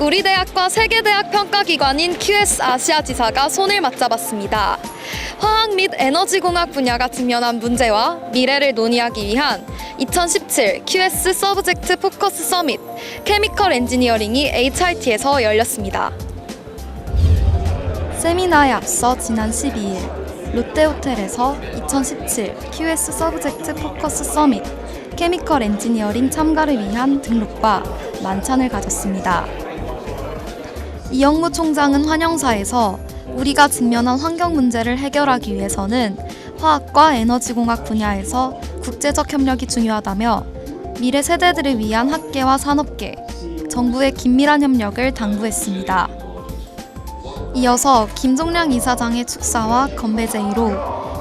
우리 대학과 세계 대학 평가 기관인 QS 아시아 지사가 손을 맞잡았습니다. 화학 및 에너지 공학 분야가 직면한 문제와 미래를 논의하기 위한 2017 QS 서브젝트 포커스 서밋 케미컬 엔지니어링이 HIT에서 열렸습니다. 세미나에 앞서 지난 12일 롯데호텔에서 2017 QS 서브젝트 포커스 서밋 케미컬 엔지니어링 참가를 위한 등록과 만찬을 가졌습니다. 이영무 총장은 환영사에서 우리가 직면한 환경 문제를 해결하기 위해서는 화학과 에너지공학 분야에서 국제적 협력이 중요하다며 미래 세대들을 위한 학계와 산업계, 정부의 긴밀한 협력을 당부했습니다. 이어서 김종량 이사장의 축사와 건배 제의로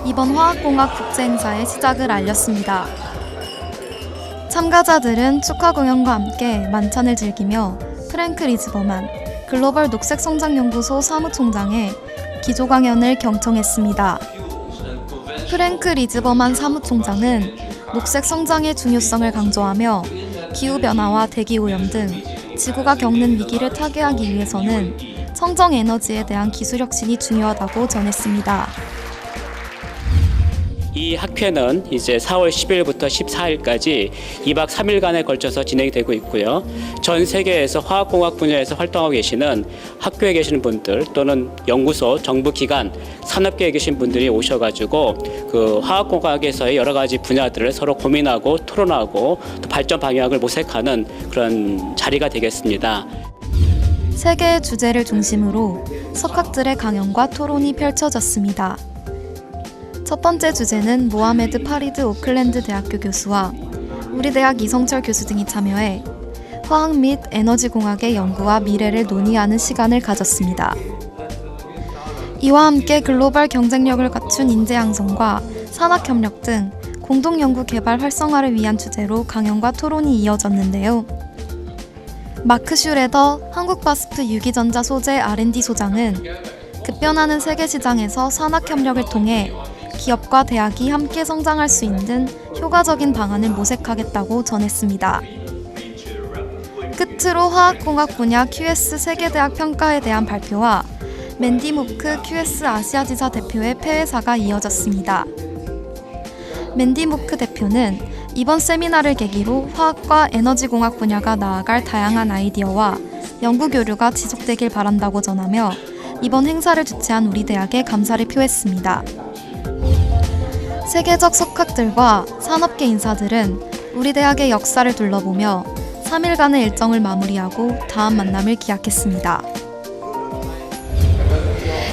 이번 화학공학 국제행사의 시작을 알렸습니다. 참가자들은 축하 공연과 함께 만찬을 즐기며 프랭크 리즈버만 글로벌 녹색성장연구소 사무총장의 기조 강연을 경청했습니다. 프랭크 리즈버만 사무총장은 녹색 성장의 중요성을 강조하며 기후변화와 대기오염 등 지구가 겪는 위기를 타개하기 위해서는 청정 에너지에 대한 기술 혁신이 중요하다고 전했습니다. 이 학회는 이제 4월 10일부터 14일까지 2박 3일간에 걸쳐서 진행이 되고 있고요. 전 세계에서 화학공학 분야에서 활동하고 계시는 학교에 계시는 분들 또는 연구소, 정부 기관, 산업계에 계신 분들이 오셔가지고 그 화학공학에서의 여러 가지 분야들을 서로 고민하고 토론하고 또 발전 방향을 모색하는 그런 자리가 되겠습니다. 세 개의 주제를 중심으로 석학들의 강연과 토론이 펼쳐졌습니다. 첫 번째 주제는 모하메드 파리드 오클랜드 대학교 교수와 우리 대학 이성철 교수 등이 참여해 화학 및 에너지 공학의 연구와 미래를 논의하는 시간을 가졌습니다. 이와 함께 글로벌 경쟁력을 갖춘 인재 양성과 산학 협력 등 공동 연구 개발 활성화를 위한 주제로 강연과 토론이 이어졌는데요. 마크 슈레더 한국바스프 유기전자 소재 R&D 소장은 급변하는 세계 시장에서 산학 협력을 통해 기업과 대학이 함께 성장할 수 있는 효과적인 방안을 모색하겠다고 전했습니다. 끝으로 화학공학 분야 QS 세계대학 평가에 대한 발표와 맨디 무크 QS 아시아지사 대표의 폐회사가 이어졌습니다. 맨디 무크 대표는 이번 세미나를 계기로 화학과 에너지공학 분야가 나아갈 다양한 아이디어와 연구 교류가 지속되길 바란다고 전하며 이번 행사를 주최한 우리 대학에 감사를 표했습니다. 세계적 석학들과 산업계 인사들은 우리 대학의 역사를 둘러보며 3일간의 일정을 마무리하고 다음 만남을 기약했습니다.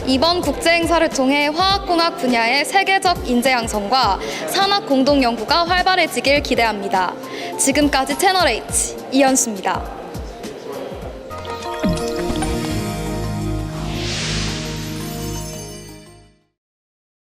이번 국제 행사를 통해 화학공학 분야의 세계적 인재 양성과 산학 공동 연구가 활발해지길 기대합니다. 지금까지 채널 H 이현수입니다.